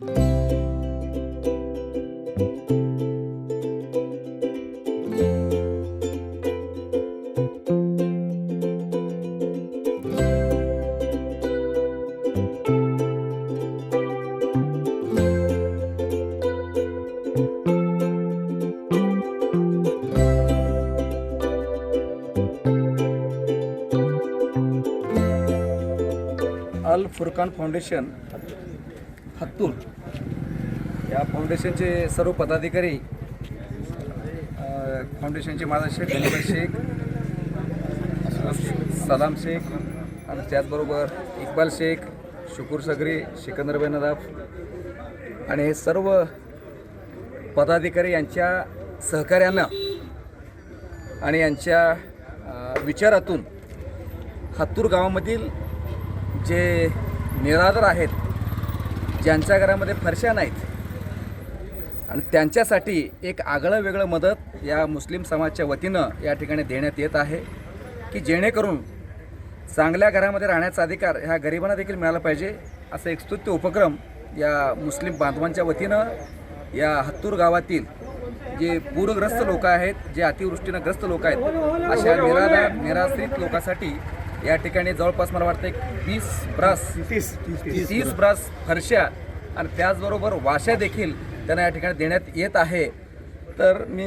अल Furqan foundation हत्तूर या फाउंडेशनचे सर्व पदाधिकारी फाउंडेशनचे माझा शेख गणपत शेख सलाम शेख आणि त्याचबरोबर इक्बाल शेख शुकूर सगरी सिकंदरबाई नदाफ आणि हे सर्व पदाधिकारी यांच्या सहकार्यानं आणि यांच्या विचारातून हत्तूर गावामधील जे निराधार आहेत ज्यांच्या घरामध्ये फरशा नाहीत. आणि त्यांच्यासाठी एक आगळं वेगळं मदत या मुस्लिम समाजच्या वतीनं या ठिकाणी देण्यात येत आहे की जेणेकरून चांगल्या घरामध्ये राहण्याचा अधिकार ह्या गरिबांना देखील मिळाला पाहिजे असं एक स्तुत्य उपक्रम या मुस्लिम बांधवांच्या वतीनं या हत्तूर गावातील जे पूरग्रस्त लोक आहेत जे अतिवृष्टीनं ग्रस्त लोक आहेत अशा निराधार निराश्रित लोकांसाठी या ठिकाणी जवळपास मला वाटतं वीस ब्रास तीस तीस ब्रास फरशा आणि त्याचबरोबर वाशा देखील त्यांना या ठिकाणी देण्यात येत आहे. तर मी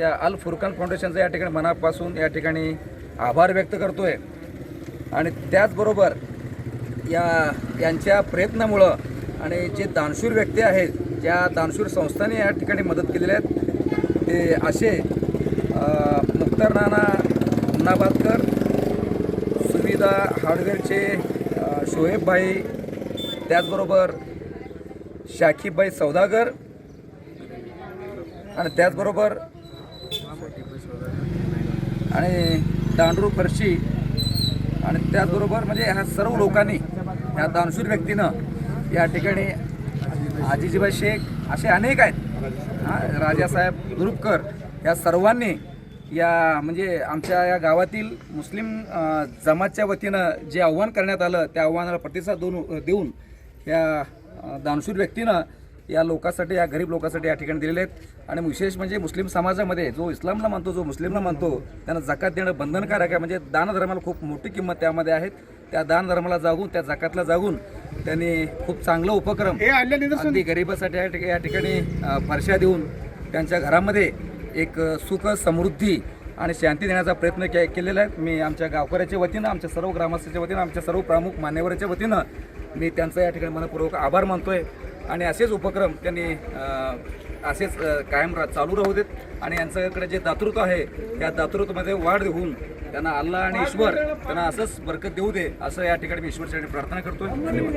या अल फुरकान फाउंडेशनचा या ठिकाणी मनापासून या ठिकाणी आभार व्यक्त करतोय. आणि त्याचबरोबर या यांच्या प्रयत्नामुळं आणि जे दानशूर व्यक्ती आहेत ज्या दानशूर संस्थांनी या ठिकाणी मदत केलेल्या आहेत ते असे अ, मुक्तार नाना हुन्नाबादकर सुविधा हार्डवेअरचे शोएबभाई त्याचबरोबर शाखीबाई सौदागर आणि त्याचबरोबर आणि दांडरू फरशी आणि त्याचबरोबर म्हणजे ह्या सर्व लोकांनी ह्या दानशूर व्यक्तीनं या ठिकाणी आजीजीबाई शेख असे अनेक आहेत. हां राजासाहेब दुरुपकर या सर्वांनी या म्हणजे आमच्या या गावातील मुस्लिम जमातच्या वतीनं जे आव्हान करण्यात आलं त्या आव्हानाला प्रतिसाद देऊन देऊन या दानशूर व्यक्तीनं या लोकांसाठी या गरीब लोकांसाठी या ठिकाणी दिलेले आहेत. आणि विशेष म्हणजे मुस्लिम समाजामध्ये जो इस्लामला मानतो जो मुस्लिमला मानतो त्यांना जकात देणं बंधनकारक आहे. म्हणजे दानधर्माला खूप मोठी किंमत त्यामध्ये आहेत त्या दानधर्माला जागून त्या जकातला जागून त्यांनी खूप चांगलं उपक्रम हे अगदी गरिबासाठी या ठिकाणी या ठिकाणी अ, फरशा देऊन त्यांच्या घरामध्ये एक सुख समृद्धी आणि शांती देण्याचा प्रयत्न के केलेला आहे. मी आमच्या गावकऱ्याच्या वतीनं आमच्या सर्व ग्रामस्थांच्या वतीनं आमच्या सर्व प्रमुख मान्यवरांच्या वतीनं मी त्यांचा या ठिकाणी मनपूर्वक आभार मानतो आहे आणि असेच उपक्रम त्यांनी असेच कायम रा चालू राहू देत. आणि यांच्याकडे जे दातृत्व आहे त्या दातृत्वामध्ये वाढ होऊन त्यांना अल्लाह आणि ईश्वर त्यांना असंच बरकत देऊ दे असं या ठिकाणी मी ईश्वरसाठी प्रार्थना करतोय. धन्यवाद.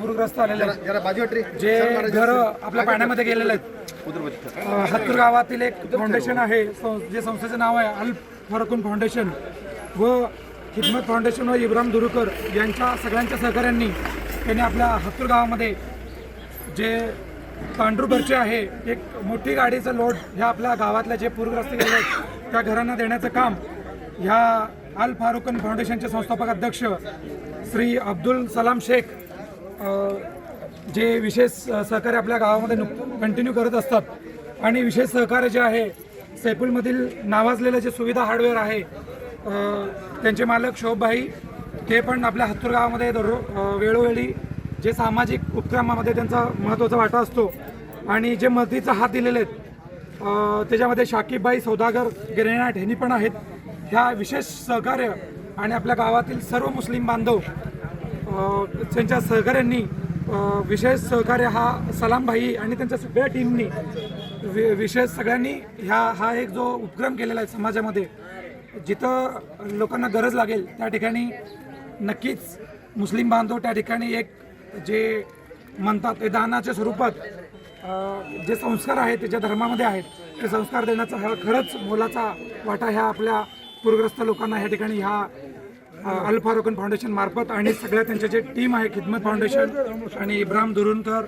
पूरग्रस्त आलेले आहेत. जे घरं आपल्या पाण्यामध्ये गेलेले आहेत. हत्तूर गावातील एक फाउंडेशन आहे. जे संस्थेचं नाव आहे अल फरकून फाउंडेशन व हिदमत फाउंडेशन व इब्राहिम दुरुकर यांच्या सगळ्यांच्या सहकार्यांनी त्यांनी आपल्या हत्तूर गावामध्ये जे पांढरूभरचे आहे एक मोठी गाडीचं लोड ह्या आपल्या गावातल्या जे पूरग्रस्त गेले आहेत त्या घरांना देण्याचं काम ह्या अल फारुकन फाउंडेशनचे संस्थापक अध्यक्ष श्री अब्दुल सलाम शेख जे विशेष सहकार्य आपल्या गावामध्ये नुक कंटिन्यू करत असतात आणि विशेष सहकार्य जे आहे सैपूलमधील नावाजलेलं जे सुविधा हार्डवेअर आहे त्यांचे मालक शोभभाई ते पण आपल्या हत्तूर गावामध्ये दररो वेळोवेळी जे सामाजिक उपक्रमामध्ये त्यांचा महत्त्वाचा वाटा असतो आणि जे मदतीचा हात दिलेले आहेत त्याच्यामध्ये शाकीबबाई सौदागर गिरेनाट ह्यांनी पण आहेत. ह्या विशेष सहकार्य आणि आपल्या गावातील सर्व मुस्लिम बांधव त्यांच्या सहकाऱ्यांनी विशेष सहकार्य हा सलामभाई आणि त्यांच्या सगळ्या टीमनी वि विशेष सगळ्यांनी ह्या हा एक जो उपक्रम केलेला आहे समाजामध्ये जिथं लोकांना गरज लागेल त्या ठिकाणी नक्कीच मुस्लिम बांधव त्या ठिकाणी एक जे म्हणतात ते दानाच्या स्वरूपात जे संस्कार आहेत ते ज्या धर्मामध्ये आहेत ते संस्कार देण्याचा हा खरंच मोलाचा वाटा ह्या आपल्या पूरग्रस्त लोकांना ह्या ठिकाणी ह्या अल फारोकन फाउंडेशन मार्फत आणि सगळ्या त्यांचे जे टीम आहे खिदमत फाउंडेशन आणि इब्राहिम दुरुनकर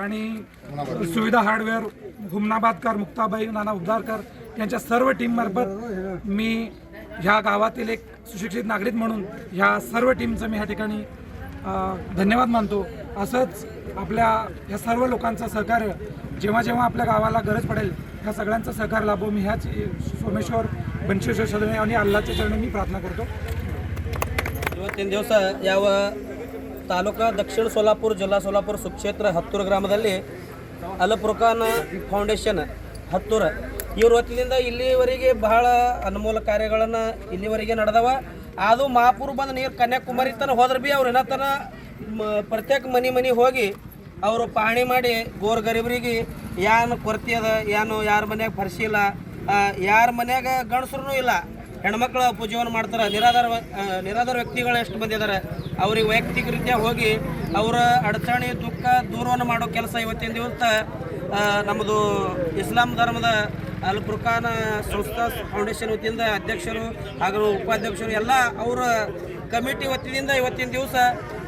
आणि सुविधा हार्डवेअर हुमनाबादकर मुक्ताबाई नाना उद्धारकर यांच्या सर्व टीम मार्फत मी ह्या गावातील एक सुशिक्षित नागरिक म्हणून ह्या सर्व टीमचं मी ह्या ठिकाणी धन्यवाद मानतो. असंच आपल्या ह्या सर्व लोकांचं सहकार्य जेव्हा जेव्हा आपल्या गावाला गरज पडेल ह्या सगळ्यांचं सहकार्य लाभो. मी ह्याच सोमेश्वर बनशेश्वर सदने आणि अल्लाच्या चरणी मी प्रार्थना करतो. ಇವತ್ತಿನ ದಿವಸ ಯಾವ ತಾಲೂಕಾ ದಕ್ಷಿಣ ಸೋಲಾಪುರ, ಜಿಲ್ಲಾ ಸೋಲಾಪುರ ಸುಕ್ಷೇತ್ರ ಹತ್ತೂರು ಗ್ರಾಮದಲ್ಲಿ ಅಲಪುರ್ಖಾನ್ ಫೌಂಡೇಶನ್ ಹತ್ತೂರ. ಇವ್ರ ಹೊತ್ತಿನಿಂದ ಇಲ್ಲಿವರೆಗೆ ಬಹಳ ಅನುಮೂಲ ಕಾರ್ಯಗಳನ್ನು ಇಲ್ಲಿವರೆಗೆ ನಡೆದವ. ಅದು ಮಹಾಪುರ ಬಂದು ನೀರು ಕನ್ಯಾಕುಮಾರಿ ತನಕ ಹೋದ್ರೆ ಭೀ ಅವ್ರು ಏನತನ ಪ್ರತ್ಯೇಕ ಮನೆ ಮನೆ ಹೋಗಿ ಅವರು ಪಾಣಿ ಮಾಡಿ ಗೋರ್ ಗರೀಬರಿಗೆ ಏನು ಕೊರತೆ ಅದ ಏನು ಯಾರ ಮನ್ಯಾಗ ಇಲ್ಲ ಯಾರ ಮನ್ಯಾಗ ಗಣಸ್ರೂ ಇಲ್ಲ. ಹೆಣ್ಮಕ್ಳು ಉಪಜೀವನ ಮಾಡ್ತಾರೆ. ನಿರಾಧಾರ ನಿರಾಧಾರ ವ್ಯಕ್ತಿಗಳು ಎಷ್ಟು ಬಂದಿದ್ದಾರೆ ಅವ್ರಿಗೆ ವೈಯಕ್ತಿಕ ರೀತಿಯ ಹೋಗಿ ಅವರ ಅಡಚಣೆ, ದುಃಖ ದೂರವನ್ನು ಮಾಡೋ ಕೆಲಸ ಇವತ್ತಿನ ದಿವಸ ನಮ್ಮದು ಇಸ್ಲಾಂ ಧರ್ಮದ ಅಲ್ ಪುರ್ಖಾನ ಸಂಸ್ಥಾ ಫೌಂಡೇಶನ್ ವತಿಯಿಂದ ಅಧ್ಯಕ್ಷರು ಹಾಗೂ ಉಪಾಧ್ಯಕ್ಷರು ಎಲ್ಲ ಅವರ ಕಮಿಟಿ ವತಿಯಿಂದ ಇವತ್ತಿನ ದಿವಸ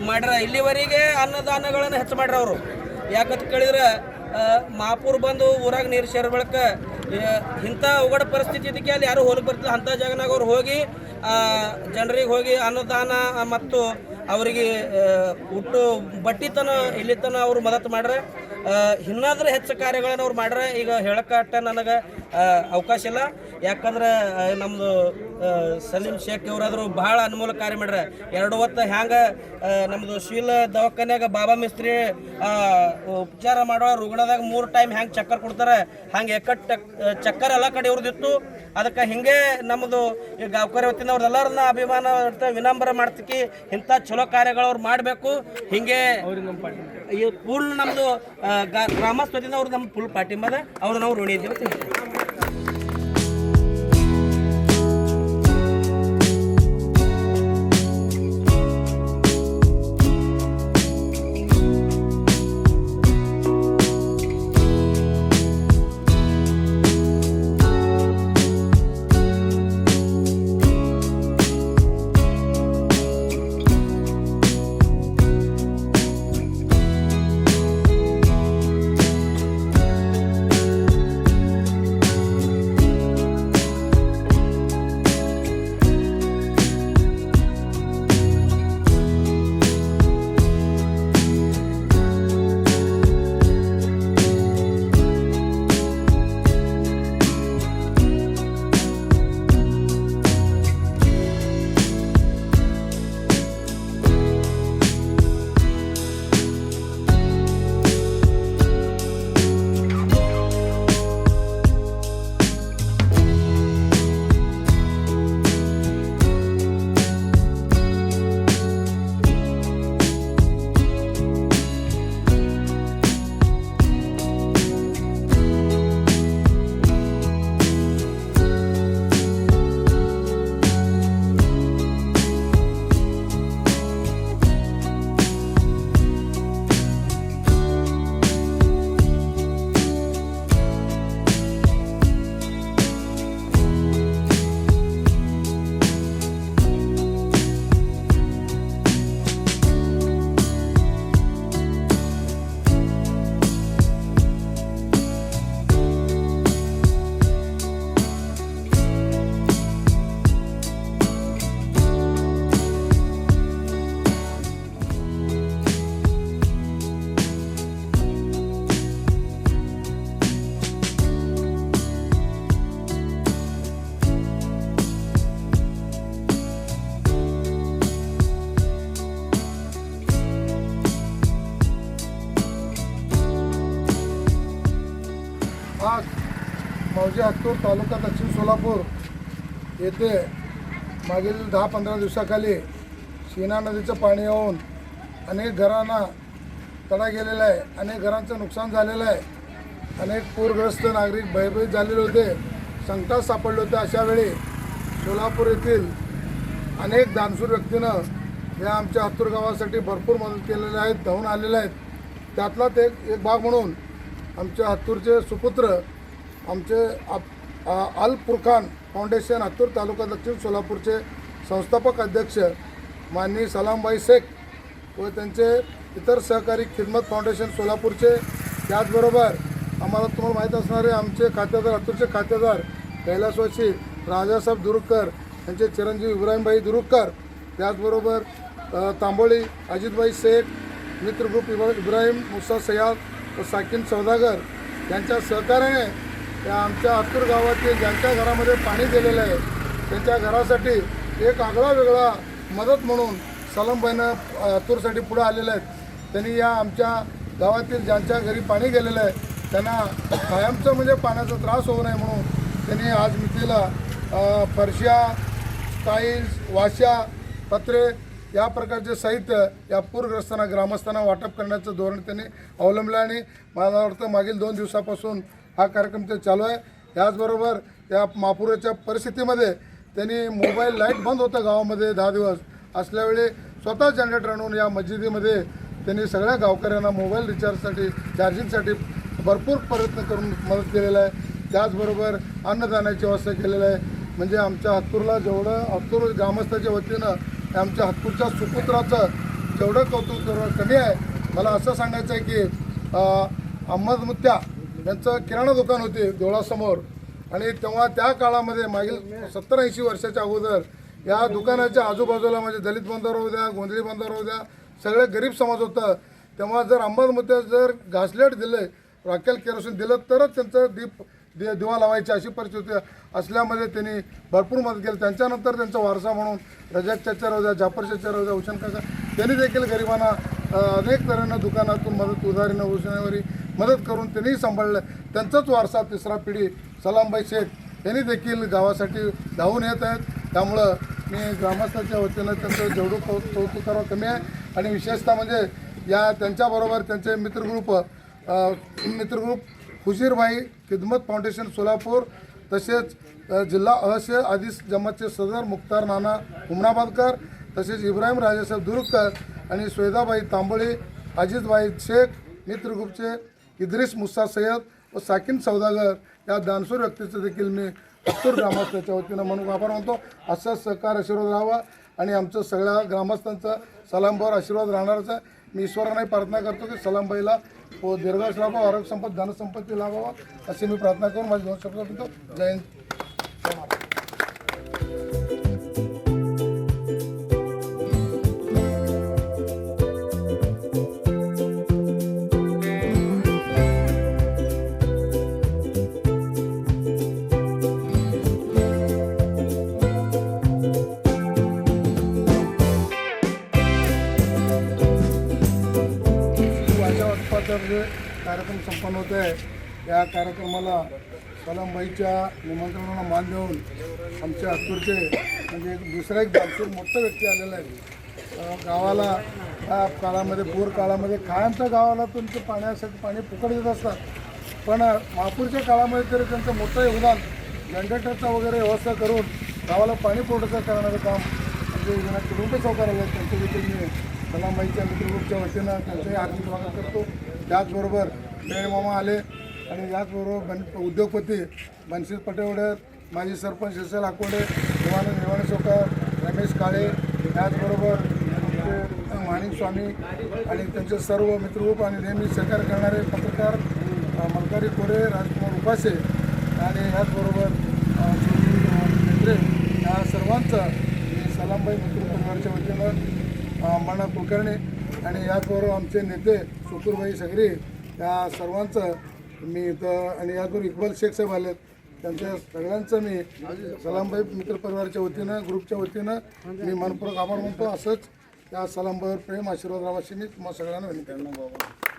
ಮಾಡ್ಯಾರ ಇಲ್ಲಿವರೆಗೆ ಅನ್ನದಾನಗಳನ್ನು ಹೆಚ್ಚು ಮಾಡ್ಯಾರ ಅವರು. ಯಾಕಂತ ಕೇಳಿದ್ರೆ ಮಾಪುರ್ ಬಂದು ಊರಾಗ ನೀರು ಸೇರಿ ಇಂಥ ಉಗಡ ಪರಿಸ್ಥಿತಿ ಇದಕ್ಕೆ ಅಲ್ಲಿ ಯಾರು ಹೋಗಿ ಬರ್ತಿಲ್ಲ. ಅಂಥ ಜಾಗನಾಗ ಅವ್ರು ಹೋಗಿ ಜನರಿಗೆ ಹೋಗಿ ಅನುದಾನ ಮತ್ತು ಅವರಿಗೆ ಹುಟ್ಟು ಬಟ್ಟಿತನ, ಇಲ್ಲಿತನ ಅವರು ಮದತ್ ಮಾಡ್ರೆ ಇನ್ನಾದ್ರೂ ಹೆಚ್ಚು ಕಾರ್ಯಗಳನ್ನು ಅವ್ರು ಮಾಡ್ರೆ, ಈಗ ಹೇಳಕ್ಕಟ್ಟ ನನಗೆ ಅವಕಾಶ ಇಲ್ಲ. ಯಾಕಂದ್ರೆ ನಮ್ಮದು ಸಲೀಂ ಶೇಖ್ ಅವರಾದ್ರು ಬಹಳ ಅನುಮೂಲ ಕಾರ್ಯ ಮಾಡ್ರೆ ಎರಡು ಹೊತ್ತು ಹ್ಯಾಂಗೆ ನಮ್ಮದು ಶೀಲ ದವಾಖಾನ್ಯಾಗ ಬಾಬಾ ಮಿಸ್ತ್ರಿ ಉಪಚಾರ ಮಾಡೋ ರುಗ್ಣದಾಗ ಮೂರು ಟೈಮ್ ಹ್ಯಾಂಗೆ ಚಕ್ಕರ್ ಕೊಡ್ತಾರೆ. ಹಂಗೆ ಎಕ್ಕಟ್ ಚಕ್ಕರ್ ಎಲ್ಲ ಕಡೆ ಇವ್ರದಿತ್ತು ಅದಕ್ಕೆ ಹಿಂಗೆ ನಮ್ಮದು ಈ ಗಾವ್ಕರಿ ವತಿಯಿಂದ ಅವ್ರದ್ದೆಲ್ಲರನ್ನ ಅಭಿಮಾನ ವಿನಂಬರ ವಿನಮ್ರ ಮಾಡ್ತಿಕ್ಕಿ ಇಂಥ ಚಲೋ ಕಾರ್ಯಗಳು ಅವ್ರು ಮಾಡಬೇಕು. ಹಿಂಗೆ ಈ ಫುಲ್ ನಮ್ಮದು ಗ್ರಾಮಸ್ಥದಿಂದ ಅವ್ರು ನಮ್ಮ ಫುಲ್ ಪಾರ್ಟಿ ಮೇಲೆ ಅವ್ರು ನಾವು ಋಣಿ ಇದ್ದೀವಿ मौजे हत्तूर तालुका दक्षिण सोलापूर येथे मागील दहा पंधरा दिवसाखाली शिना नदीचं पाणी येऊन अनेक घरांना तडा गेलेला आहे. अनेक घरांचं नुकसान झालेलं आहे. अनेक पूरग्रस्त नागरिक भयभीत झालेले होते. संकटात सापडले होते. अशावेळी सोलापूर येथील अनेक दानशूर व्यक्तीनं या आमच्या हत्तूर गावासाठी भरपूर मदत केलेल्या आहेत धावून आलेल्या आहेत. त्यातला ते एक भाग म्हणून आमच्या हत्तूरचे सुपुत्र आमचे आप- अल फुरखान फाउंडेशन हातूर तालुका दक्षिण सोलापूरचे संस्थापक अध्यक्ष माननीय सलामबाई शेख व त्यांचे इतर सहकारी खिदमत फाउंडेशन सोलापूरचे. त्याचबरोबर आम्हाला तुम्हाला माहीत असणारे आमचे खातेदार हातूरचे खातेदार कैलासवासी राजासाहेब दुरुकर यांचे चिरंजीव इब्राहिमबाई दुरुकर त्याचबरोबर तांबोळी अजितबाई शेख मित्र ग्रुप इब्राहिम मुसा सयाद व साकीन सौदागर यांच्या सहकार्याने या आमच्या आतूर गावातील ज्यांच्या घरामध्ये पाणी गेलेलं आहे त्यांच्या घरासाठी एक आगळा वेगळा मदत म्हणून सलमबाईनं आतूरसाठी पुढे आलेले आहेत. त्यांनी या आमच्या गावातील ज्यांच्या घरी पाणी गेलेलं आहे त्यांना कायमचं म्हणजे पाण्याचा त्रास होऊ नये म्हणून त्यांनी आज मितीला फरशा टाईल्स वाशा पत्रे या प्रकारचे साहित्य या पूरग्रस्तांना ग्रामस्थांना वाटप करण्याचं धोरण त्यांनी अवलंबलं आणि मला वाटतं मागील दोन दिवसापासून हा कार्यक्रम ते चालू आहे. त्याचबरोबर या महापुराच्या परिस्थितीमध्ये त्यांनी मोबाईल लाइट बंद होतं गावामध्ये दहा दिवस. असल्यावेळी स्वतः जनरेटर आणून या मस्जिदीमध्ये त्यांनी सगळ्या गावकऱ्यांना मोबाईल रिचार्जसाठी चार्जिंगसाठी भरपूर प्रयत्न करून मदत केलेला आहे. त्याचबरोबर अन्नदानाची व्यवस्था केलेली आहे. म्हणजे आमच्या हत्तूरला जेवढं हत्तूर ग्रामस्थाच्या वतीनं आमच्या हत्तूरच्या सुपुत्राचं जेवढं कौतुक कमी आहे मला असं सांगायचं आहे की अहमद मुत्या त्यांचं किराणा दुकान होते देवळासमोर आणि तेव्हा त्या काळामध्ये मागील सत्तर ऐंशी वर्षाच्या अगोदर या दुकानाच्या आजूबाजूला म्हणजे दलित बांधव राहू द्या गोंधळी बांधव राहू द्या सगळे गरीब समाज होतं. तेव्हा जर अहमद जर घासलेट दिले रॉकेल केरोसिन दिलं तरच त्यांचं दीप दि दिवा लावायची अशी परिस्थिती असल्यामध्ये त्यांनी भरपूर मदत केली. त्यांच्यानंतर त्यांचा वारसा म्हणून रजत चच्चा राहू द्या जाफर चच्चा राहू द्या हुसेन काका त्यांनी देखील गरिबांना अनेक तऱ्हेनं दुकानातून मदत उधारीनं उजण्यावरी मदत करून त्यांनीही सांभाळलं. त्यांचाच वारसा तिसरा पिढी सलामबाई शेख यांनी देखील गावासाठी धावून येत आहेत. त्यामुळं मी ग्रामस्थांच्या वतीनं त्यांचं जेवढं कौ कौतुक करावं कमी आहे. आणि विशेषतः म्हणजे या त्यांच्याबरोबर त्यांचे मित्रग्रुप मित्रग्रुप हुजीरभाई खिदमत फाउंडेशन सोलापूर तसेच जिल्हा अहस्य आदिस जमातचे सदर मुख्तार नाना हुमनाबादकर तसेच इब्राहिम राजेसाहेब दुरुकर आणि स्वेदाबाई तांबळे अजितबाई शेख मित्रग्रुपचे इद्रिस मुस्सा सय्यद व साकिन सौदागर या दानसूर व्यक्तीचं देखील मी हत्तूर ग्रामस्थाच्या वतीनं म्हणून आभार मानतो. असंच सहकार आशीर्वाद राहावा आणि आमचं सगळ्या ग्रामस्थांचा सलामभावर आशीर्वाद राहणारच आहे मी ईश्वराने प्रार्थना करतो की सलामबाईला व दीर्घाश लाभावा आरोग्य संपत धनसंपत्ती लाभावा अशी मी प्रार्थना करून माझी दोन शब्द जय संपन्न होत आहे. या कार्यक्रमाला सलामबाईच्या निमंत्रणाला मान देऊन आमच्या हत्तूरचे म्हणजे एक दुसरा एक दानशूर मोठा व्यक्ती आलेला आहे. गावाला या काळामध्ये पूर काळामध्ये कायमच्या गावाला तुमचं पाण्यासाठी पाणी फुकट देत असतात. पण महापूरच्या काळामध्ये तरी त्यांचं मोठं योगदान जनरेटरचा वगैरे व्यवस्था करून गावाला पाणी पुरवठा करणारं काम म्हणजे योजना कुटुंब चौकाराला त्यांच्या देखील मी सलामबाईच्या मित्रग्रुपच्या वतीनं त्यांचंही हार्दिक स्वागत करतो. त्याचबरोबर मामा आले. आणि याचबरोबर बन उद्योगपती बनशीर पटेवडे माजी सरपंच शशल आकोडे देवानंद निवाणे चौकार रमेश काळे त्याचबरोबर माणिकस्वामी माणिक स्वामी आणि त्यांचे सर्व मित्रग्रुप आणि नेहमी सहकार्य करणारे पत्रकार मलकारी कोरे राजकुमार उपासे आणि याचबरोबर अ, या सर्वांचं मी सलामबाई मित्र परिवारच्या वतीनं मना कुलकर्णी आणि याचबरोबर आमचे नेते सुकुरबाई सगरी या सर्वांचं मी इथं आणि यातून इक्बाल शेख साहेब आलेत. त्यांच्या सगळ्यांचं मी सलामबाई मित्रपरिवाराच्या वतीनं ग्रुपच्या वतीनं मी मनपूर्वक आभार म्हणतो असंच त्या सलामबाईवर प्रेम आशीर्वाद रावाशी मी तुम्हाला सगळ्यांना विनंती करणार बाबा